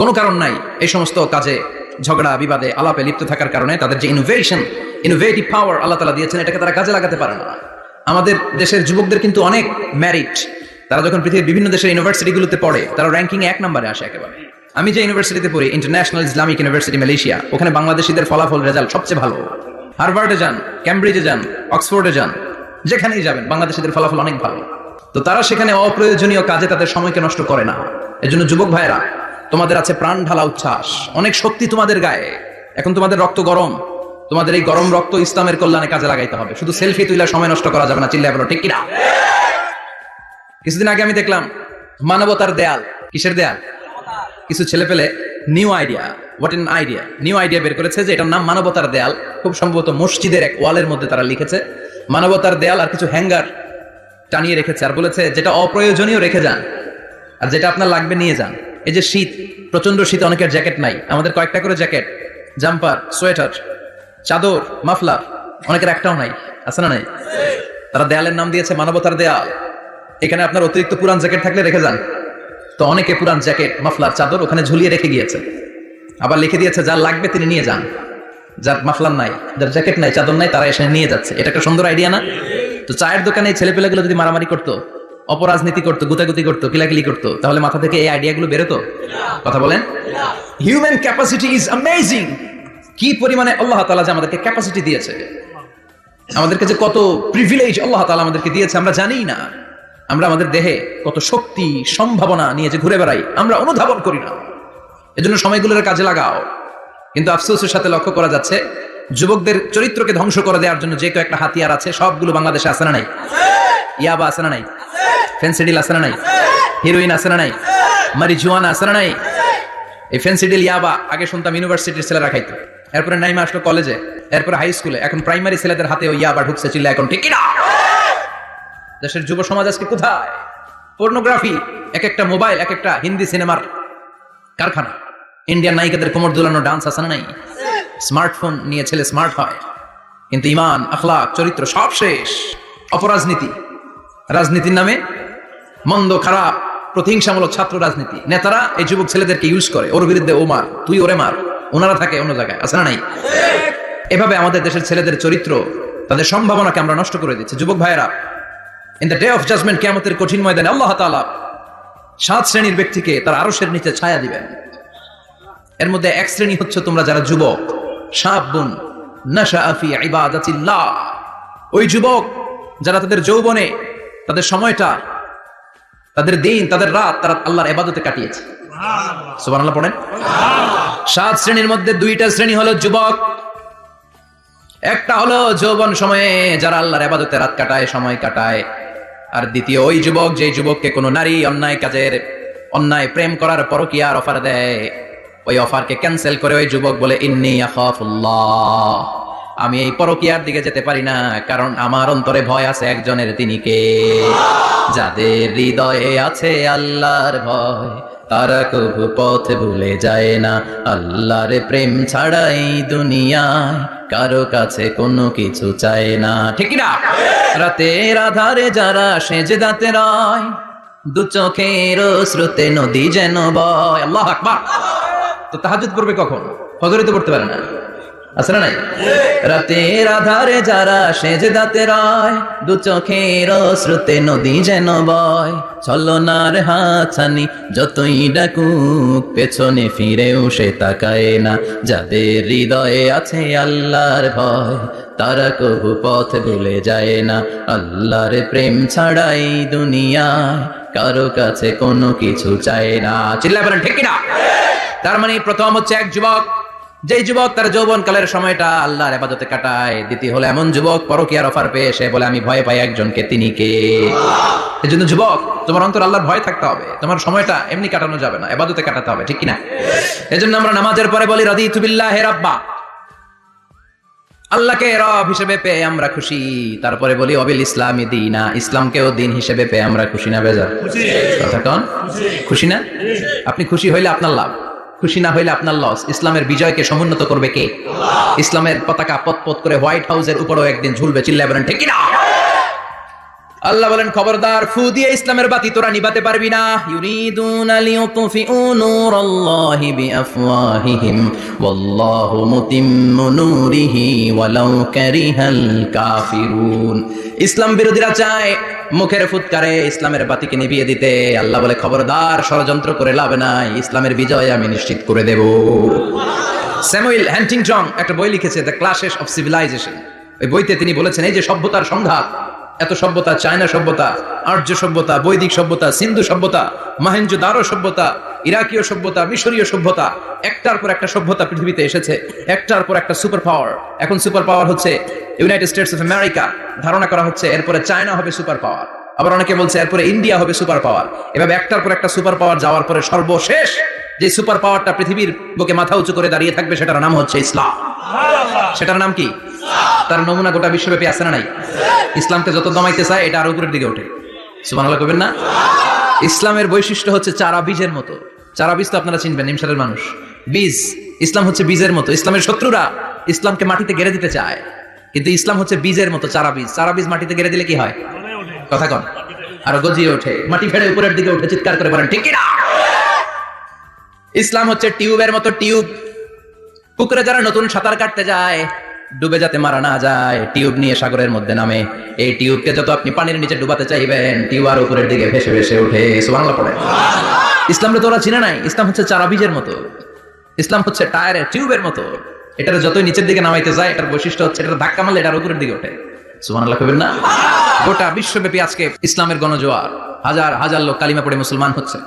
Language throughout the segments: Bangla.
কোনো কারণ নাই। এই সমস্ত কাজে, ঝগড়া, বিবাদে, আলাপে লিপ্ত থাকার কারণে তাদের যে ইনোভেশন ইনোভেটিভ পাওয়ার আল্লাহ তালা দিয়েছেন, এটাকে তারা কাজে লাগাতে পারে না। আমাদের দেশের যুবকদের কিন্তু অনেক ম্যারিট তারা যখন পৃথিবীর বিভিন্ন দেশের ইউনিভার্সিটিগুলোতে পড়ে, তারা র্যাঙ্কিং এক নম্বরে আসে একেবারে। আমি যে ইউনিভার্সিটিতে পড়ি ইন্টারন্যাশনাল ইসলামিক ইউনিভার্সিটি মালয়েশিয়া ওখানে বাংলাদেশিদের ফলাফল রেজাল্ট সবচেয়ে ভালো। হার্ভার্ডে যান ক্যামব্রিজে যান অক্সফোর্ডে যান, যেখানেই যাবেন, বাংলাদেশিদের ফলাফল অনেক ভালো। তো তারা সেখানে অপ্রয়োজনীয় কাজে তাদের সময়কে নষ্ট করে না। এজন্য যুবক ভাইয়েরা তোমাদের আছে প্রাণ ঢালা উচ্ছ্বাস। অনেক শক্তি তোমাদের গায়ে। এখন তোমাদের রক্ত গরম। তোমাদের এই গরম রক্ত ইসলামের কল্যাণে কাজে লাগাইতে হবে। শুধু সেলফি তুইলা সময় নষ্ট করা যাবে না চিল্লাই বলো, ঠিক কিনা? কিছুদিন আগে আমি দেখলাম, মানবতার দেয়াল। কিসের দেয়াল? কিছু ছেলে পেলে new idea what an idea new idea বের করেছে যে এটার নাম মানবতার দেয়াল। খুব সম্ভবত মসজিদের এক ওয়ালের মধ্যে তারা লিখেছে, মানবতার দেয়াল আর কিছু হ্যাঙ্গার টানিয়ে রেখেছে আর বলেছে, যেটা অপ্রয়োজনীয় রেখে যান। আর যেটা আপনার লাগবে নিয়ে যান। এই যে শীত প্রচণ্ড শীত, অনেকের জ্যাকেট নাই। আমাদের কয়েকটা করে জ্যাকেট, জাম্পার, সোয়েটার, চাদর, মাফলার, অনেকের একটাও নাই। আছে না নাই? তারা দেয়ালের নাম দিয়েছে মানবতার দেয়াল। এখানে আপনার অতিরিক্ত পুরান জ্যাকেট থাকলে রেখে যান। তো অনেকে পুরান জ্যাকেট, মাফলার, চাদর ওখানে ঝুলিয়ে রেখে গিয়েছে। আবার লিখে দিয়েছে যার লাগবে তিনি নিয়ে যান। যার মাফলার নাই, যার জ্যাকেট নাই, চাদর নাই, তারা এসে নিয়ে যাচ্ছে। এটা একটা সুন্দর আইডিয়া না? তো চায়ের দোকানে ছেলেপেলেগুলো যদি মারামারি করতো অপরাজনীতি করতো, গুতাগুতি করতো, কিলাকিলি করতো, তাহলে মাথা থেকে এই আইডিয়াগুলো বেরোতো? কথা বলেন? হিউম্যান ক্যাপাসিটি ইজ অ্যামেজিং কি পরিমাণে আল্লাহ তাআলা যে আমাদেরকে ক্যাপাসিটি দিয়েছে? আমাদেরকে যে কত প্রিভিলেজ আল্লাহ তাআলা আমাদেরকে দিয়েছে, আমরা জানি না। আমরা আমাদের দেহে কত শক্তি, সম্ভাবনা নিয়ে যে ঘুরে বেড়াই, আমরা অনুধাবন করি না। এজন্য সময়গুলোর কাজে লাগাও। কিন্তু আফসোসের সাথে লক্ষ্য করা যাচ্ছে, যুবকদের চরিত্রকে ধ্বংস করে দেওয়ার জন্য যে কয়েকটা হাতিয়ার আছে, সবগুলো বাংলাদেশে আছে না নাই? ইয়াবা আছে না নাই? ফেন্সিডিল আছে না নাই? হিরোইন আছে না নাই? মারিজুয়ানা আছে না নাই? এই ফেন্সিডিল ইয়াবা আগে শুনতাম ইউনিভার্সিটির ছেলেরা খাইতো। এরপরে নাইমা আসলো কলেজে, এরপরে হাই স্কুলে এখন প্রাইমারি ছেলেদের হাতে ওই ইয়াবা ঢুকছে চিল্লা এখন, ঠিক না? দেশের যুব সমাজ আজকে কোথায়? পর্নোগ্রাফি এক একটা মোবাইল এক একটা হিন্দি সিনেমার কারখানা। ইন্ডিয়ান নায়িকাদের কোমর দুলানো ডান্স আছে না নাই? স্মার্টফোন নিয়ে ছেলে স্মার্ট হয়। কিন্তু ইমান আখলাক চরিত্র সব শেষ। অপরাজনীতি। রাজনীতির নামে মন্দ, খারাপ, প্রতিহিংসামূলক ছাত্র রাজনীতি। নেতারা এই যুবক ছেলেদেরকে ইউজ করে, ওর বিরুদ্ধে ও মার, তুই ওরে মার। ওনারা থাকে অন্য জায়গায়, আছে না নাই? এভাবে আমাদের দেশের ছেলেদের চরিত্র, তাদের সম্ভাবনাকে আমরা নষ্ট করে দিচ্ছি। যুবক ভাইয়েরা in the day of judgement কেমতের কঠিন ময়দানে আল্লাহ তালা সাত শ্রেণির ব্যক্তিকে তার আরশের নিচে ছায়া দিবেন। এর মধ্যে এক শ্রেণি হচ্ছে তোমরা যারা যুবক শাবুন নাশা আফি ইবাদাতিল্লাহ। ওই যুবক যারা তাদের যৌবনে তাদের সময়টা তাদের দিন তাদের রাত তারা আল্লাহর এবাদতে কাটিয়েছে। পড়েন। সাত শ্রেণির মধ্যে দুইটা শ্রেণি হলো যুবক। একটা হলো যৌবন সময়ে যারা আল্লাহর ইবাদতে রাত কাটায় সময় কাটায়। আর দ্বিতীয় ওই যুবক যে যুবককে কোনো নারী অন্যায় কাজের অন্যায় প্রেম করার পরও কি আর অফার দেয় ওই অফারকে ক্যান্সেল করে ওই যুবক বলে ইন্নি আখাফুল্লাহ। আমি এই পরকিয়ার দিকে যেতে পারি না, কারণ আমার অন্তরে ভয় আছে একজনের তিনি কে। যাদের হৃদয়ে আছে আল্লাহর ভয়, তারা কবু পথ ভুলে যায় না। আল্লাহর প্রেম ছাড়াই দুনিয়ায় কারও কাছে কোনো কিছু চায় না। ঠিক না রাতের আধারে যারা সেজে দাঁতে রয়, দু চোখের স্রোতে নদী যেন বয়। আল্লাহ আকবার। তো তাহাজুদ পড়বে কখন? ফজরে তো পড়তে পারে না। আছে না নাই? রাতের আধারে যারা সেজে দাঁতে রায়, দু চোখের শ্রুতে নদী যেন বয়। ছলনার হাছানি যতই ডাকুক, পেছনে ফিরেও সে তাকায় না। যাদের হৃদয়ে আছে আল্লাহর ভয়, তারা কবু পথ ভুলে যায় না। আল্লাহর প্রেম ছাড়াই দুনিয়ায় কারও কাছে কোনো কিছু চায় না। চিল্লা বলেন, ঠিক না তার মানে প্রথম হচ্ছে এক যুবক যেই যুবক তার যৌবন কালের সময়টা আল্লাহর আবাদতে কাটায় দ্বিতীয় হলো এমন যুবক পরকিয়ার অফার পেয়ে সে বলে আমি ভয় পাই একজনকে তিনি কে? এই জন্য যুবক তোমার অন্তর আল্লাহর ভয় থাকতে হবে। তোমার সময়টা এমনি কাটানো যাবে না এবাদতে কাটাতে হবে ঠিক কিনা? এই জন্য আমরা নামাজের পরে বলি রাদি তুবিল্লাহ রাব্বা। আল্লাহকে রব হিসেবে পেয়ে আমরা খুশি। তারপরে বলি অবিল ইসলামী দিনা। ইসলামকেও দিন হিসেবে পেয়ে আমরা খুশি না বেজার? কথা কন? খুশি। না? আপনি খুশি হইলে আপনার লাভ। খুশি না হইলে আপনার লস ইসলামের বিজয়কে সমুন্নত করবে কে? ইসলামের পতাকা পথ পথ করে হোয়াইট হাউসের উপরেও একদিন ঝুলবে চিল্লা বলেন ঠিক না আল্লাহ বলেন, খবরদার, ফু দিয়ে ইসলামের বাতি তোরা নিভাতে পারবি না। ইউরিদুনা লিইউতফিউ নূরাল্লাহি বিআফওয়াহিহিম। ওয়াল্লাহু মুতিম্মু নূরিহি ওয়ালাউ কারিহাল কাফিরুন। ইসলাম বিরোধীরা চায় মুখের ফুৎকারে ইসলামের বাতিকে নিভিয়ে দিতে। আল্লাহ বলে, খবরদার, ষড়যন্ত্র করে লাভ নাই। ইসলামের বিজয় আমি নিশ্চিত করে দেব। স্যামুয়েল হ্যান্টিংটন একটা বই লিখেছে, দ্য ক্লাসেস অফ সিভিলাইজেশন। ওই বইতে তিনি বলেছেন, এই যে সভ্যতার সংঘাত এত সভ্যতা, চায়না সভ্যতা, আর্য সভ্যতা, বৈদিক সভ্যতা, সিন্ধু সভ্যতা, মাহেঞ্জো দারো সভ্যতা, ইরাকীয় সভ্যতা, মিশরীয় সভ্যতা, একটার পর একটা সভ্যতা পৃথিবীতে এসেছে, একটার পর একটা সুপার পাওয়ার। এখন সুপার পাওয়ার হচ্ছে ইউনাইটেড স্টেটস অফ আমেরিকা। ধারণা করা হচ্ছে এরপরে চায়না হবে সুপার পাওয়ার। আবার অনেকে বলছে এরপরে ইন্ডিয়া হবে সুপার পাওয়ার। এভাবে একটার পর একটা সুপার পাওয়ার যাওয়ার পরে সর্বশেষ যে সুপার পাওয়ারটা পৃথিবীর বুকে মাথা উঁচু করে দাঁড়িয়ে থাকবে, সেটার নাম হচ্ছে ইসলাম। সেটার নাম কি? তার নমুনা গোটা বিশ্বব্যাপী আছে না নাই? ইসলামকে যত দমাইতে চায়, এটা আরও উপরের দিকে ওঠে। সুবহানাল্লাহ কবেন না? ইসলামের বৈশিষ্ট্য হচ্ছে চারা বীজের মতো। চারা বীজ তো আপনারা চিনবেন, নিমসারের মানুষ। বীজ, ইসলাম হচ্ছে বীজের মতো। ইসলামের শত্রুরা ইসলামকে মাটিতে গেড়ে দিতে চায়। কিন্তু ইসলাম হচ্ছে বীজের মতো, চারা বীজ। চারা বীজ মাটিতে গেড়ে দিলে কি হয়? কথা কন। আরও গজিয়ে ওঠে। মাটি ফেড়ে উপরের দিকে উঠে চিৎকার করে বলেন, ঠিক না? ইসলাম হচ্ছে টিউবের মতো টিউব। পুকুরে যারা নতুন সাঁতার কাটতে যায় ডুবে যাতে মারা না যায়, টিউব নিয়ে সাগরের মধ্যে নামে। এই টিউবকে যত আপনি পানির নিচে ডুবাতে চাইবেন, টিউব আর উপরের দিকে ভেসে ভেসে ওঠে। সুবহানাল্লাহ পড়ে ইসলামটা তোরা চিনে নাই, ইসলাম হচ্ছে চারা বীজের মতো। ইসলাম হচ্ছে টায়ারের টিউবের মতো। এটার যতই নিচের দিকে নামাইতে যায়, এটার বৈশিষ্ট্য হচ্ছে এটা ধাক্কা মারলে এটার উপরের দিকে ওঠে। না? গোটা বিশ্বব্যাপী আজকে ইসলামের গণজোয়ার। হাজার হাজার লোক কালিমা পড়ে মুসলমান হচ্ছে।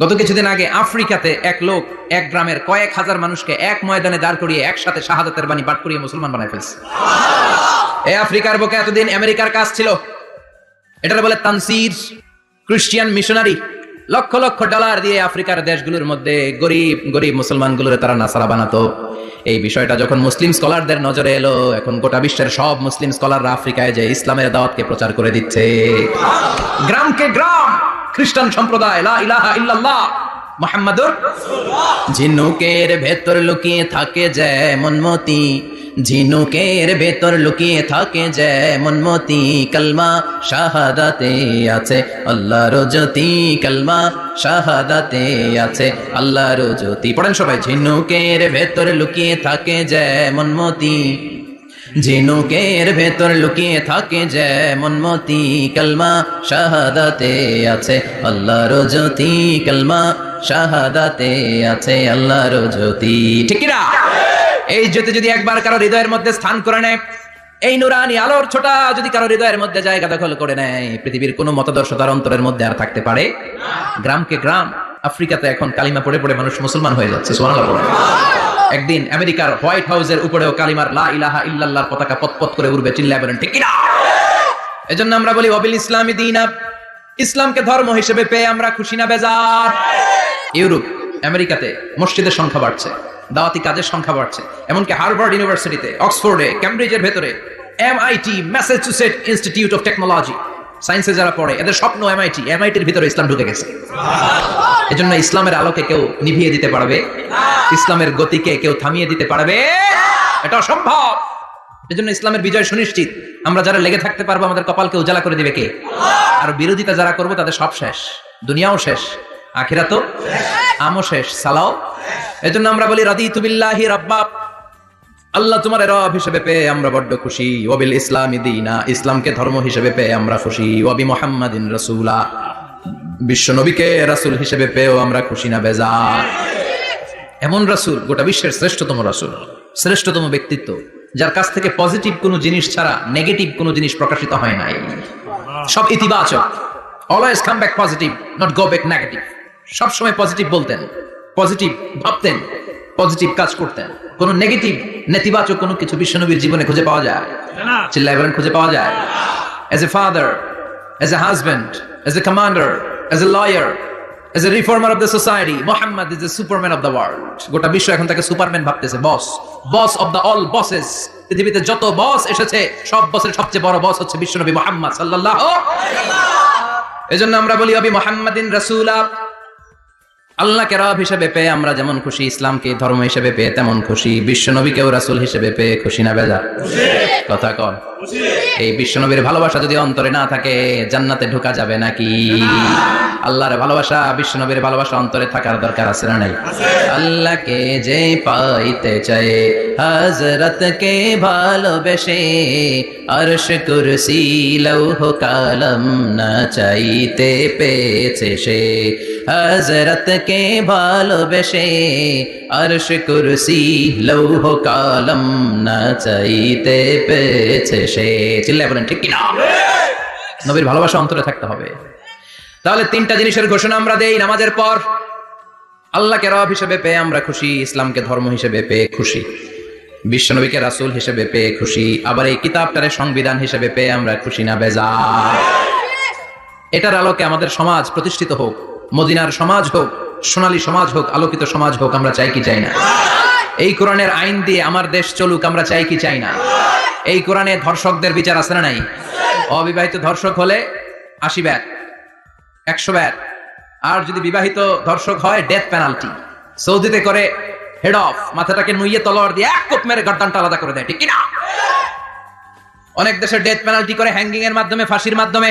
গত কিছুদিন আগে আফ্রিকাতে এক লোক এক গ্রামের কয়েক হাজার মানুষকে এক ময়দানে দাঁড় করিয়ে একসাথে শাহাদাতের বাণী পাঠ করিয়ে মুসলমান বানায় ফেলছে। এই আফ্রিকার বুকে এতদিন আমেরিকার কাজ ছিল। এটার বলে Tansir, Christian missionary. Lakh lakh dollar দিয়ে আফ্রিকার দেশগুলোর মধ্যে গরিব গরিব মুসলমানগুলোর তারা নাসারা বানাতো। এই বিষয়টা যখন মুসলিম স্কলারদের নজরে এলো, এখন গোটা বিশ্বের সব মুসলিম স্কলাররা আফ্রিকায় যে ইসলামের দাওয়াতকে প্রচার করে দিচ্ছে। গ্রামকে গ্রাম! খ্রিস্টান সম্প্রদায়, লা ইলাহা ইল্লাল্লাহ মুহাম্মাদুর ঝিনুকের ভেতর লুকিয়ে থাকে যেমন মতি, ঝিনুকের ভেতর লুকিয়ে থাকে যেমন মতি। কালমা শাহাদাতে আছে, আল্লাহর জ্যোতি। কালমা শাহাদাতে আছে, আল্লাহর জ্যোতি। পড়েন সবাই, ঝিনুকের ভেতর লুকিয়ে থাকে যেমন মতি। ঝিনুকের ভেতর লুকিয়ে থাকে যেমন মতি কালমা, শাহাদাতে আছে আল্লাহর জ্যোতি কালমা, শাহাদাতে আছে আল্লাহর জ্যোতি। ঠিক না এই জ্যোতি যদি একবার কারও হৃদয়ের মধ্যে স্থান করে নেয়, এই নুরানি আলোর ছোটা যদি কারও হৃদয়ের মধ্যে জায়গা দখল করে নেয়, পৃথিবীর কোনো মতাদর্শ তার অন্তরের মধ্যে আর থাকতে পারে? গ্রামকে গ্রাম, আফ্রিকাতে এখন কালিমা পড়ে পড়ে মানুষ মুসলমান হয়ে যাচ্ছে পড়ে। একদিন আমেরিকার হোয়াইট হাউসের উপরেও কালিমার লা ইলাহা ইল্লাল্লাহর পতাকা পতপত করে উড়বে, চিল্লায় বলেন, ঠিক কিনা? এজন্য আমরা বলি, অবিল ইসলামী দিন ইসলামকে ধর্ম হিসেবে পেয়ে আমরা খুশি না, বেজার। ইউরোপ, আমেরিকাতে মসজিদের সংখ্যা বাড়ছে, দাওয়াতি কাজের সংখ্যা বাড়ছে, এমনকি হার্ভার্ড ইউনিভার্সিটিতে, অক্সফোর্ডে ক্যামব্রিজের ভেতরে, MIT Massachusetts institute of technology সায়েন্সে যারা পড়ে, এদের স্বপ্ন এমআইটি এমআইটির ভিতরে ইসলাম ঢুকে গেছে। এজন্য ইসলামের আলোকে কেউ নিভিয়ে দিতে পারবে, ইসলামের গতিকে কেউ থামিয়ে দিতে পারবে। এটা অসম্ভব! এজন্য ইসলামের বিজয় সুনিশ্চিত। আমরা যারা লেগে থাকতে পারব, আমাদের কপালকে উজালা করে দিবে কে? আর বিরোধিতা যারা করব, তাদের সব শেষ। দুনিয়াও শেষ আখিরা তো আমও শেষ, সালাও এজন্য আমরা বলি রাদি তুবিল্লাহি রাব্বা আল্লাহ তোমার রব হিসেবে পেয়ে আমরা বড্ড খুশি। ওবিল ইসলামী দিনা, ইসলামকে ধর্ম হিসেবে পেয়ে আমরা খুশি। ওবি মোহাম্মদিন রসুলা। বিশ্ব নবীকে রাসূল হিসেবে পেয়েও আমরা খুশি না বেজা এমন রাসূল, গোটা বিশ্বের শ্রেষ্ঠতম রাসূল, শ্রেষ্ঠতম ব্যক্তিত্ব, যার কাছ থেকে পজিটিভ কোনো জিনিস ছাড়া নেগেটিভ কোনো জিনিস প্রকাশিত হয় নাই। সব ইতিবাচক। Always come back positive, not go back negative. সবসময় পজিটিভ বলতেন, পজিটিভ ভাবতেন। পজিটিভ কাজ করতেন কোন নেগেটিভ, নেতিবাচক কোনো কিছু বিশ্বনবীর জীবনে খুঁজে পাওয়া যায়? চিল্লাই বলেন, খুঁজে পাওয়া যায়। As a father as a husband as a commander as a lawyer as a reformer of the society Muhammad is a Superman of the world গোটা বিশ্ব এখন তাকে সুপারম্যান ভাবতেছে boss boss of the all bosses পৃথিবীতে যত বস এসেছে, সব বসের সবচেয়ে বড় বস হচ্ছে বিশ্বনবী মোহাম্মদ সাল্লাল্লাহু এজন্য আমরা বলি, অবি মোহাম্মদিন রাসূলা আল্লাহকে রব হিসেবে পেয়ে আমরা যেমন খুশি, ইসলামকে ধর্ম হিসেবে পেয়ে তেমন খুশি বিশ্ব নবীকেও রাসুল হিসেবে পেয়ে খুশি না বেজা? কথা কন এই বিশ্ব নবীর ভালোবাসা যদি অন্তরে না থাকে, জান্নাতে ঢোকা যাবে নাকি? আল্লাহর ভালোবাসা বিশ্ব নবীর ভালোবাসা অন্তরে থাকার দরকার আছে না নাই? আল্লাহকে যে পাইতে চায় হজরত কে ভালোবেসে আরশ কুরসি লৌহ কালম না চাইতে পেয়েছে সে। হজরত কে ভালোবেসে? আরশ কুরসি লৌহ কালম না চাইতে পেয়েছে সে। চিল্লায় বলেন, ঠিক কিনা? নবীর ভালোবাসা অন্তরে থাকতে হবে। তাহলে তিনটা জিনিসের ঘোষণা আমরা দেই নামাজের পর। আল্লাহকে রব হিসেবে পেয়ে আমরা খুশি, ইসলামকে ধর্ম হিসেবে পেয়ে খুশি, বিশ্বনবীকে রাসূল হিসেবে পেয়ে খুশি, আবার এই কিতাবটারে সংবিধান হিসেবে পেয়ে আমরা খুশি না বেজা এটার আলোকে আমাদের সমাজ প্রতিষ্ঠিত হোক, মদিনার সমাজ হোক সোনালী সমাজ হোক, আলোকিত সমাজ হোক, আমরা চাই কি চাই না। এই কোরআনের আইন দিয়ে আমার দেশ চলুক, আমরা চাই কি চাই না। এই কোরআনে ধর্ষকদের বিচার আছে না নাই? অবিবাহিত ধর্ষক হলে আশি ব্যাট, একশো ব্যাট, আর যদি বিবাহিত ধর্ষক হয় ডেথ পেনাল্টি সৌদিতে করে হেড অফ মাথাটাকে নুইয়ে তলোয়ার দিয়ে এক কোপ মেরে গর্দানটা আলাদা করে দেয়, ঠিক কিনা? অনেক দেশে ডেথ পেনাল্টি করে হ্যাঙ্গিং এর মাধ্যমে, ফাঁসির মাধ্যমে।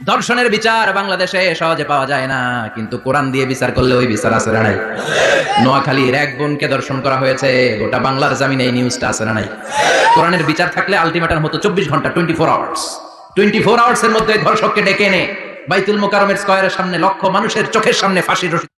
ধর্ষণের বিচার বাংলাদেশে সহজে পাওয়া যায় না, কিন্তু কোরআন দিয়ে বিচার করলে ওই বিচার আছে না নাই? নোয়াখালীর এক বোনকে দর্শন করা হয়েছে, গোটা বাংলার জামিনে এই নিউজটা আছে না নাই? কোরআনের বিচার থাকলে আলটিমেটার মতো চব্বিশ ঘণ্টা twenty four hours twenty four hours এর মধ্যে ধর্ষককে ডেকে এনে বাইতুল মোকারমের স্কয়ারের সামনে লক্ষ মানুষের চোখের সামনে ফাঁসি রশি